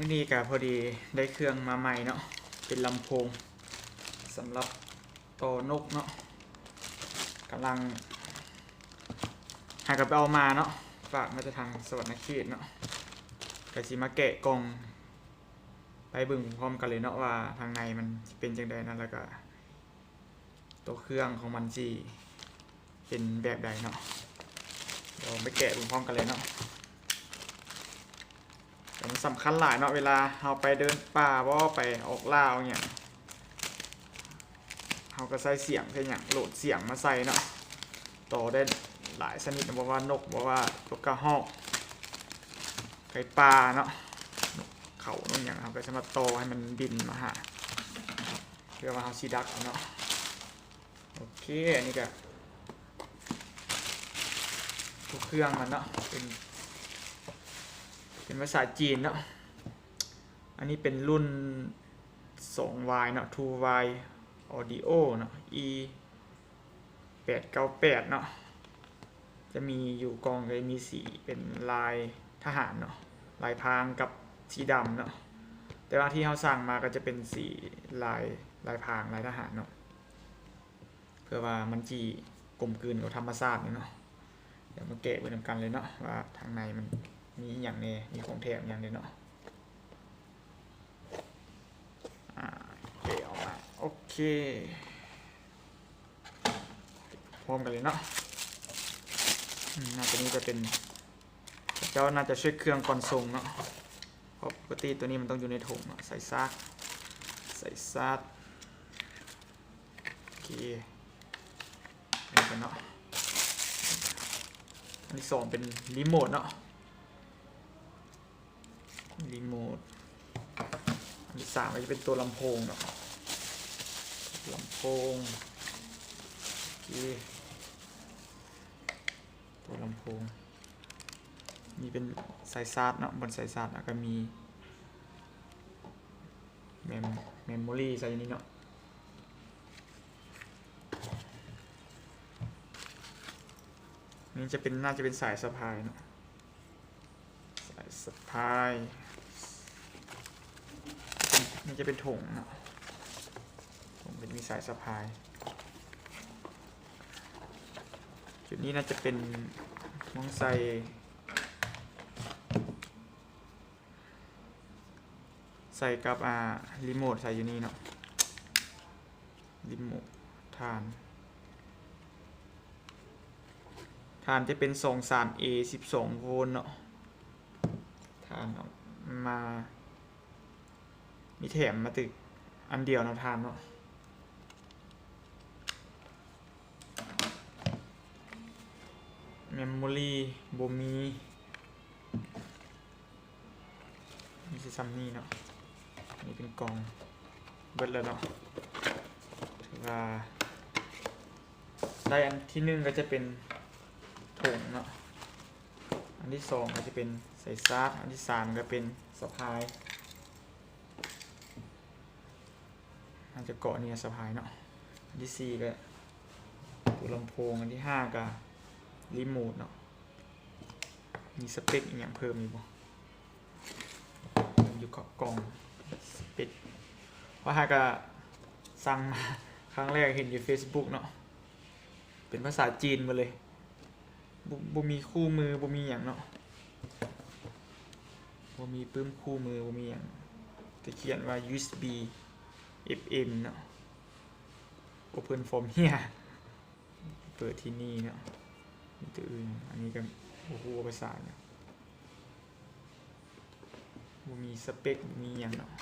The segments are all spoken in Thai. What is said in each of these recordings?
มื่อนี้ก็พอดีได้เครื่องมาใหม่เนาะเป็นลำโพงสำหรับโตอนกเนาะกำลังหากับไปเอามาเนาะฝากมาจะทางสวรรค์เขตเนาะกะสิมาแกะกล่องไปบิ่งพร้อมกันเลยเนาะว่าทางในมันเป็นจังใดนะแล้วก็ตัวเครื่องของมันจีเป็นแบบใดเนาะเดี๋ยวไปแกะบิ่งพร้อมกันเลยเนาะ แต่มันสำคัญหลายเนาะเวลาเราไปเดินป่าว่าไปออกล่าเอาเนี่ยเราก็ใส่เสียงแค่อย่างโหลดเสียงมาใส่เนาะต่อได้หลายชนิดนะบอกว่านกบอกว่าตกกระหอกไก่ปลาเนาะเขานกอย่างเราก็จะมาโตให้มันบินมาหาเพื่อมาเอาชีดักเอาเนาะโอเคอันนี้ก็ทุกเครื่องมันเนาะเป็น เป็นภาษาจีนเนาะ อันนี้เป็นรุ่น 2Y เนาะ 2Y Audio เนาะ E 898เนาะ จะมีอยู่กองเลยมีสีเป็นลายทหารเนาะ ลายพรางกับสีดำเนาะ แต่ว่าที่เขาสั่งมาก็จะเป็นสีลายลายพรางลายทหารเนาะ เพื่อว่ามันจีกลมกลืนกับธรรมชาติเนาะ เดี๋ยวมาแกะไปนำกันเลยเนาะว่าทางในมัน มีอย่างเนมีของแถมอย่างเนเนาะอ่าแกะออกมาโอเคพร้อมกันเลยเนาะน่าจะนี้จะเป็นเจ้าน่าจะช่วยเครื่องก่อนส่งเนาะเพราะปกติตัวนี้มันต้องอยู่ในถุงใส่ซากใส่ซากโอเคนี่กันเนาะอันที่สองเป็นรีโมทเนาะ รีโมทอันที่สามก็จะเป็นตัวลำโพงเนาะลำโพงโอเคตัวลำโพง มีเป็นสายซาร์ดเนาะบนสายซาร์ดแล้วก็มีเมมเมมโมรี่ใส่นี่เนาะนี่จะเป็นน่าจะเป็นสายสะพายเนาะสายสะพาย นี่จะเป็นถุงเนาะถุงเป็นมีสายสะพาย จุดนี้น่าจะเป็นมองใส่ใส่กับอ่ารีโมทใส่อยู่นี่เนาะรีโมทฐานฐานจะเป็น2 3 A 12 โวลต์เนาะฐานเอามา มีแถมมาตึกอันเดียวนะฐานเนาะเมมโมรี่บ่มีมีสิซัมนี่เนาะนี่เป็นกล่องเบิดแล้วเนาะถือว่าได้อันที่หนึ่งก็จะเป็นถุงเนาะอันที่สองก็จะเป็นใส่ซากอันที่สามก็เป็นสะพาย อันจะเกาะเนี่ยสะพายเนาะอันที่สี่ก็ตัวลำโพงอันที่ห้าก็รีโมทเนาะมีสเปคอีกอย่างเพิ่มอยู่บ่อยู่กับกล่องสเปคเพราะฮากะสั่งมาครั้งแรกเห็นอยู่ Facebook เนาะเป็นภาษาจีนมาเลยบบ่มีคู่มือบ่มีอย่างเนาะบ่มีปึ้มคู่มือบ่มีอย่างจะเขียนว่า USB FM เนาะ Open from here เปิดที่นี่เนาะมีตัวอื่น อันนี้ก็โอ้โหภาษาเนี่ยบ่มีสเปค มีอย่างเนาะ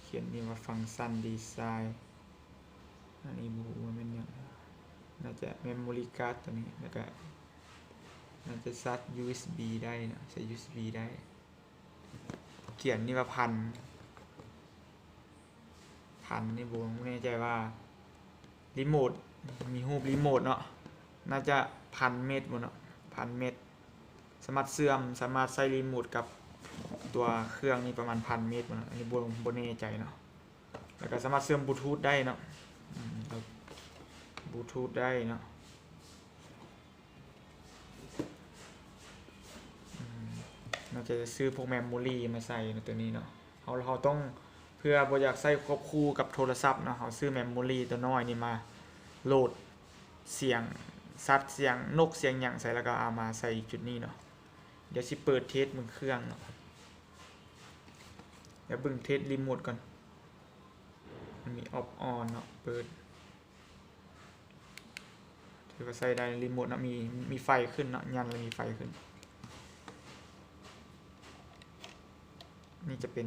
เขียนนี่ว่าฟังก์ชันดีไซน์อันนี้บูมันเป็นอย่างน่าจะ memory card ตัวนี้ แล้วก็น่าจะซัด USB ได้เนะใช้ USB ได้ เขียนนี่ว่าพัน พันนี่บูไม่แน่ใจว่ารีโมทมีรูรีโมทเนาะน่าจะพันเมตรบนเนาะพันเมตร สามารถเสื่อมสามารถใส่รีโมทกับตัวเครื่องนี่ประมาณพันเมตรบนเนาะอันนี้บนบนแน่ใจเนาะแล้วก็สามารถเสื่อมบลูทูธได้เนาะบลูทูธได้เนาะน่าเราจะซื้อพวกแมมโมรีมาใส่ในตัวนี้เนาะเราเราต้อง พื่อบ่อยากใส่ควบคู่กับโทรศัพท์เนาะเราซื้อแมมโมรีตัวน้อยนี่มาโหลดเสียงซัดเสียงนกเสียงหยังใส่แล้วก็เอามาใส่จุดนี้เนาะเดี๋ยวสิเปิดเทสมึงเครื่องเนาะเดี๋ยวบึงเทสรีโมทก่อนมันมีออฟออนเนาะเปิดถือว่าใส่ได้รีโมทเนาะมีมีไฟขึ้นเนาะยันเลยมีไฟขึ้น นี่จะเป็น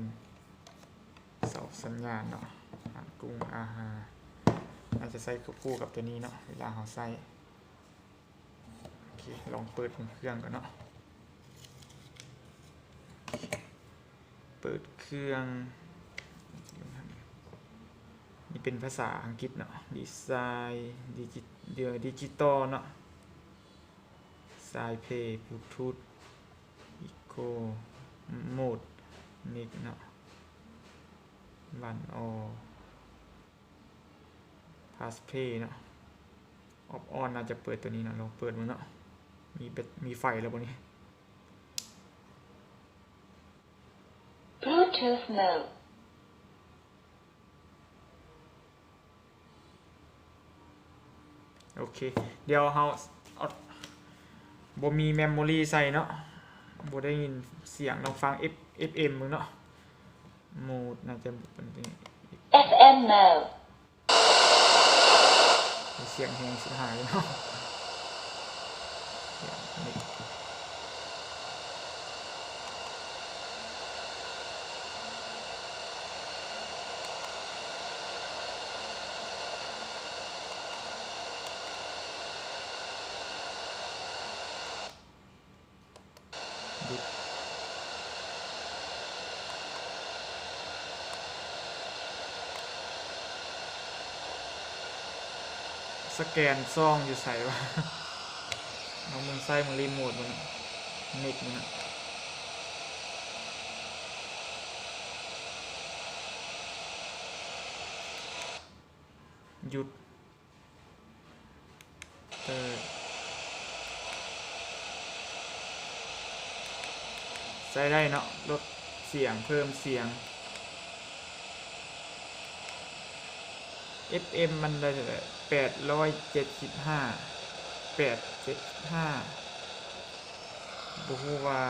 เสาสัญญาณเนาะอาหารกุ้งอาหารอาจจะใส่คู่กับตัวนี้เนาะเวลาเราใส่โอเคลองเปิดเครื่องก่อนเนาะเปิดเครื่องนี่เป็นภาษาอังกฤษเนาะดีไซน์ดิจิเดียดิจิตอลเนาะสายเพย์บลูทูธอีโคโหมดนิกเนาะ บันออพาสเพย์เนาะออฟออนน่าจะเปิดตัวนี้เนาะลองเปิดมันเนาะมีเบ็ดมีไฟแล้วบนนี้ Bluetooth mode. โอเค เดี๋ยวเฮาเอาบ่มีเมมโมรีใส่เนาะบ่ได้ยินเสียงลองฟัง F FM มึงเนาะ โหมดน่าจะเป็นตัวนี้ FM mode. มีเสียงแหงสิหายเลยเนาะเสียงนี่หยุด สแกนซองอยู่ใส่วะเอามึงใส่มึงรีโมทมึงน็ตมึงอะหยุดเออใส่ได้เนาะลดเสียงเพิ่มเสียง FM มันได้แปดร้อยเจ็ดสิบห้าแปดเจ็ดห้าบูฮูว่า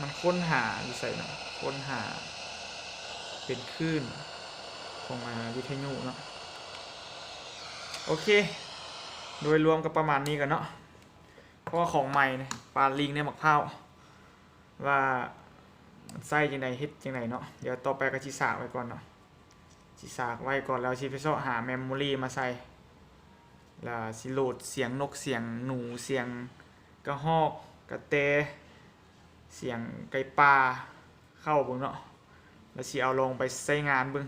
มันค้นหาอยู่ใส่เนาะค้นหา เป็นคลื่นของวิทยุเนาะโอเค โดยรวมก็ประมาณนี้กันเนาะเพราะว่าของใหม่เนี่ยปลาลิงเนี่ยหมักเผาว่า มันไส้จังไดเฮ็ดจังไดเนาะเดี๋ยวต่อไปก็สิสากไว้ก่อนเนาะสิสากไว้ก่อนแล้วสิไปเสาะหาเมมโมรีมาใส่แล้วสิโหลดเสียงนกเสียงหนูเสียงกระหอกกระเตเสียงไก่ป่าเข้าเบิ่งเนาะแล้วสิเอาลงไปใช้งานเบิ่ง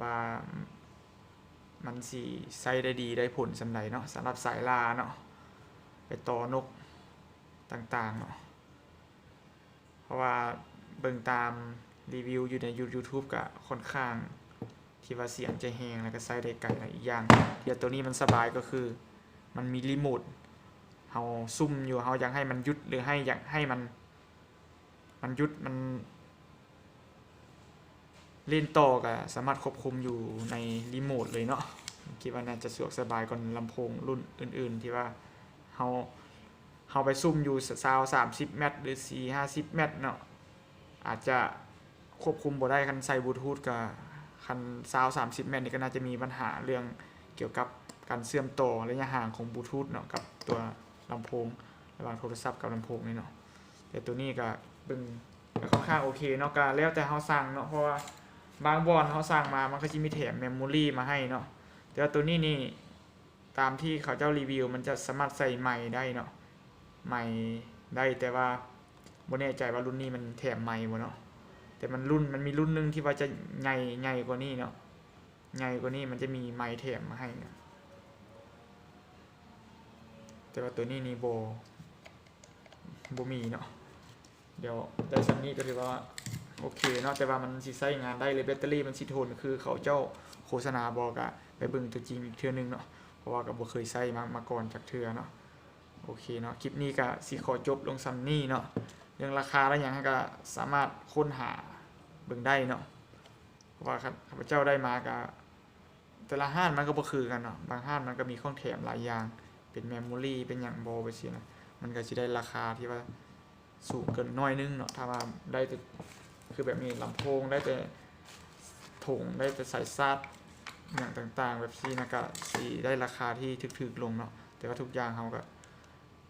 ว่ามันสิใช้ได้ดีได้ผลสำใดเนาะสำหรับสายลาเนาะไปต่อนกต่างๆเนาะ ราะว่าเบิ่งตามรีวิวอยู่ใน YouTube ก็ค่อนข้าง ที่ว่าเสียงจะแหงแล้วก็ใช้ได้ไกลอีกอย่างเดี๋ยวตัวนี้มันสบายก็คือ มันมีรีโมทเฮาซุ่มอยู่เฮาอยากให้มันหยุดหรือให้อยากให้มัน มันหยุดมันเล่นต่อก็สามารถควบคุมอยู่ในรีโมทเลยเนาะคิดว่าน่าจะสะดวกสบายกว่าลำโพงรุ่นอื่น ๆ ที่ว่าเฮา เฮาไปซุ่มอยู่ซาวสามสิบเมตรหรือสี่ห้าสิบเมตรเนาะอาจจะควบคุมบ่ได้คันใส่บลูทูธกับคันซาวสามสิบเมตรนี่ก็น่าจะมีปัญหาเรื่องเกี่ยวกับการเชื่อมต่อระยะห่างของบลูทูธเนาะกับตัวลำโพงระหว่างโทรศัพท์กับลำโพงนี่เนาะแต่ตัวนี้ก็เป็นค่อนข้างโอเคเนาะก็แล้วแต่เฮาสั่งเนาะเพราะว่าบางบอนเฮาสั่งมามันก็จะมีแถมเมมโมรีมาให้เนาะแต่ตัวนี้นี่ตามที่เขาเจ้ารีวิวมันจะสามารถใส่ไมค์ได้เนาะ ใหม่ได้แต่ว่าบ่แน่ใจว่ารุ่นนี้มันแถมใหม่บ่เนาะแต่มันรุ่นมันมีรุ่นหนึงที่ว่าจะใหญ่ใหญ่กว่านี้เนาะใหญ่กว่านี้มันจะมีไม้แถมมาให้เนาะแต่ว่าตัวนี้นี่โบบมีเนาะเดี๋ยวได้ซันนี้ก็ถือว่าโอเคเนาะแต่ว่ามันสิใช้งานได้เลยแบตเตอรี่มันสิทนคือเขาเจ้าโฆษณาบอกอะไปเบิ่งตัวจริงอีกเทื่อนึงเนาะเพราะะว่าก็บ่เคยใช้มามาก่อนจากเทื่อเนาะ โอเคเนาะคลิปนี้ก็สิขอจบลงซ้ำนี้เนาะเรื่องราคาแล้วหยังก็สามารถค้นหาเบิ่งได้เนาะเพราะว่าครับข้าพเจ้าได้มาก็แต่ละห้านมันก็บ่คือกันเนาะบางห้านมันก็มีของแถมหลายอย่างเป็นเมมโมรี่เป็นหยังโบไปสินะมันก็สิได้ราคาที่ว่าสูงเกินน้อยนึงเนาะถ้าว่าได้แต่คือแบบนี้ลำโพงได้แต่ถุงได้แต่สายซัดอย่างต่างๆ แบบซีนะก็สีได้ราคาที่ถึกๆลงเนาะแต่ว่าทุกอย่างเขาก็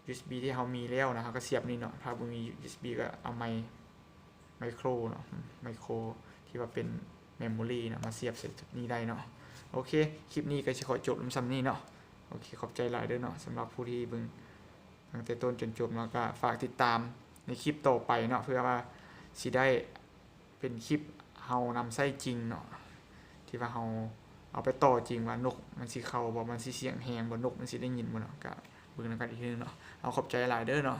USB ที่เขามีแล้วนะเขาก็เสียบนี่เนาะถ้าบ่มี USB ก็เอาไมไมโครเนาะไมโครที่ว่าเป็นเมมโมรีนะมาเสียบใส่นี่ได้เนาะโอเค คลิปนี้ก็จะขอจบลงซ้ำนี้เนาะโอเค ขอบใจหลายด้อเนาะสำหรับผู้ที่เบิ่งตั้งแต่ต้นจนจบเนาะก็ฝากติดตามในคลิปต่อไปเนาะเพื่อว่าสิได้เป็นคลิปเฮานำไส้จริงเนาะที่ว่าเฮาเอาไปต่อจริงว่านกมันสิเข้าบ่มันสิเสียงแหงบ่นกมันสิได้ยินบ่เนาะก็ เบิ่งนำกันอีกทีนึงเนาะเอาขอบใจหลายเด้อเนาะ